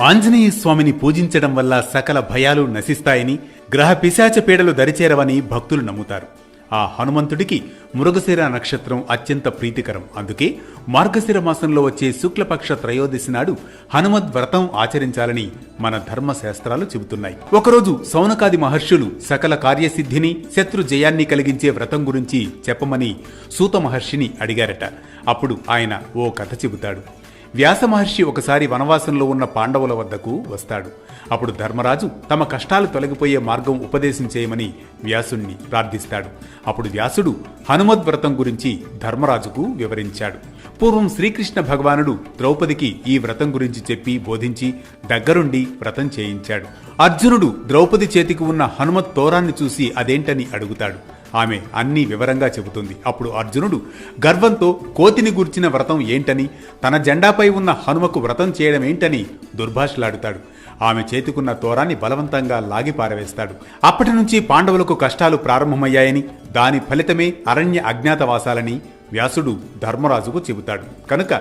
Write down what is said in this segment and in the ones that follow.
ఆంజనేయ స్వామిని పూజించడం వల్ల సకల భయాలు నశిస్తాయని గ్రహ పిశాచ పీడలు దరిచేరవని భక్తులు నమ్ముతారు. ఆ హనుమంతుడికి మృగశిర నక్షత్రం అత్యంత ప్రీతికరం. అందుకే మార్గశిర మాసంలో వచ్చే శుక్లపక్ష త్రయోదశి నాడు హనుమద్ వ్రతం ఆచరించాలని మన ధర్మశాస్త్రాలు చెబుతున్నాయి. ఒకరోజు సౌనకాది మహర్షులు సకల కార్యసిద్ధిని శత్రు జయాన్ని కలిగించే వ్రతం గురించి చెప్పమని సూత మహర్షిని అడిగారట. అప్పుడు ఆయన ఓ కథ చెబుతాడు. వ్యాసమహర్షి ఒకసారి వనవాసంలో ఉన్న పాండవుల వద్దకు వస్తాడు. అప్పుడు ధర్మరాజు తమ కష్టాలు తొలగిపోయే మార్గం ఉపదేశం చేయమని వ్యాసుణ్ణి ప్రార్థిస్తాడు. అప్పుడు వ్యాసుడు హనుమద్వ్రతం గురించి ధర్మరాజుకు వివరించాడు. పూర్వం శ్రీకృష్ణ భగవానుడు ద్రౌపదికి ఈ వ్రతం గురించి చెప్పి బోధించి దగ్గరుండి వ్రతం చేయించాడు. అర్జునుడు ద్రౌపది చేతికి ఉన్న హనుమత్ తోరాన్ని చూసి అదేంటని అడుగుతాడు. ఆమె అన్ని వివరంగా చెబుతుంది. అప్పుడు అర్జునుడు గర్వంతో కోతిని గుర్చిన వ్రతం ఏంటని తన జెండాపై ఉన్న హనుమకు వ్రతం చేయడం ఏంటని దుర్భాషలాడుతాడు. ఆమె చేతికున్న తోరాన్ని బలవంతంగా లాగి పారవేస్తాడు. అప్పటి నుంచి పాండవులకు కష్టాలు ప్రారంభమయ్యాయని దాని ఫలితమే అరణ్య అజ్ఞాతవాసాలని వ్యాసుడు ధర్మరాజుకు చెబుతాడు. కనుక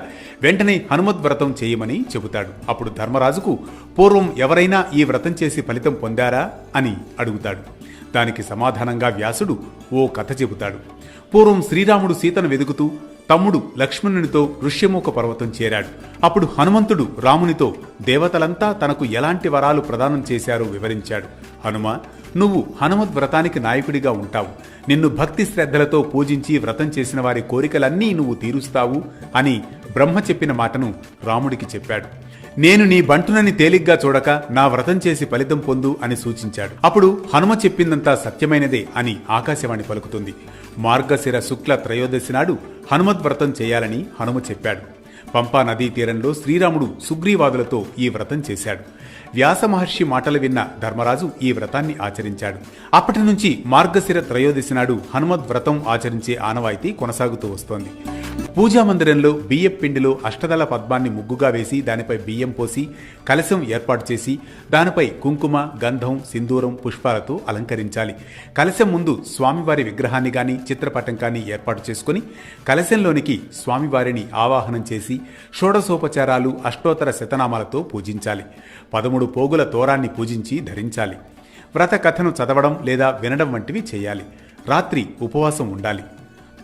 వెంటనే హనుమద్ వ్రతం చేయమని చెబుతాడు. అప్పుడు ధర్మరాజుకు పూర్వం ఎవరైనా ఈ వ్రతం చేసి ఫలితం పొందారా? అని అడుగుతాడు. దానికి సమాధానంగా వ్యాసుడు ఓ కథ చెబుతాడు. పూర్వం శ్రీరాముడు సీతను వెదుకుతూ తమ్ముడు లక్ష్మణునితో ఋష్యముఖ పర్వతం చేరాడు. అప్పుడు హనుమంతుడు రామునితో దేవతలంతా తనకు ఎలాంటి వరాలు ప్రదానం చేశారో వివరించాడు. హనుమ నువ్వు హనుమద్ వ్రతానికి నాయకుడిగా ఉంటావు. నిన్ను భక్తి శ్రద్ధలతో పూజించి వ్రతం చేసిన వారి కోరికలన్నీ నువ్వు తీరుస్తావు అని బ్రహ్మ చెప్పిన మాటను రాముడికి చెప్పాడు. నేను నీ బంటునని తేలిగ్గా చూడక నా వ్రతం చేసి ఫలితం పొందు అని సూచించాడు. అప్పుడు హనుమ చెప్పిందంతా సత్యమైనదే అని ఆకాశవాణి పలుకుతుంది. మార్గశిర శుక్ల త్రయోదశి నాడు హనుమద్ వ్రతం చేయాలని హనుమ చెప్పాడు. పంపా నదీ తీరంలో శ్రీరాముడు సుగ్రీవాదులతో ఈ వ్రతం చేశాడు. వ్యాస మహర్షి మాటలు విన్న ధర్మరాజు ఈ వ్రతాన్ని ఆచరించాడు. అప్పటి నుంచి మార్గశిర త్రయోదశి నాడు హనుమద్ వ్రతం ఆచరించే ఆనవాయితీ కొనసాగుతూ వస్తోంది. పూజా మందిరంలో బియ్యం పిండిలో అష్టదళ పద్మాన్ని ముగ్గుగా వేసి దానిపై బియ్యం పోసి కలశం ఏర్పాటు చేసి దానిపై కుంకుమ గంధం సింధూరం పుష్పాలతో అలంకరించాలి. కలశం ముందు స్వామివారి విగ్రహాన్ని గాని చిత్రపటం కానీ ఏర్పాటు చేసుకుని కలశంలోనికి స్వామివారిని ఆవాహనం చేసి షోడసోపచారాలు అష్టోత్తర శతనామాలతో పూజించాలి. పదమూడు పోగుల తోరాన్ని పూజించి ధరించాలి. వ్రత కథను చదవడం లేదా వినడం వంటివి చేయాలి. రాత్రి ఉపవాసం ఉండాలి.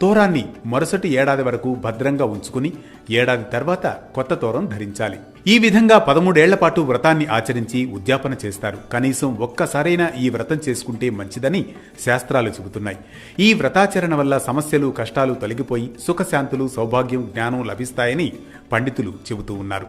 తోరాన్ని మరుసటి ఏడాది వరకు భద్రంగా ఉంచుకుని ఏడాది తర్వాత కొత్త తోరం ధరించాలి. ఈ విధంగా పదమూడేళ్ళ పాటు వ్రతాన్ని ఆచరించి ఉద్యాపన చేస్తారు. కనీసం ఒక్కసారైనా ఈ వ్రతం చేసుకుంటే మంచిదని శాస్త్రాలు చెబుతున్నాయి. ఈ వ్రతాచరణ వల్ల సమస్యలు కష్టాలు తొలగిపోయి సుఖశాంతులు సౌభాగ్యం జ్ఞానం లభిస్తాయని పండితులు చెబుతూ ఉన్నారు.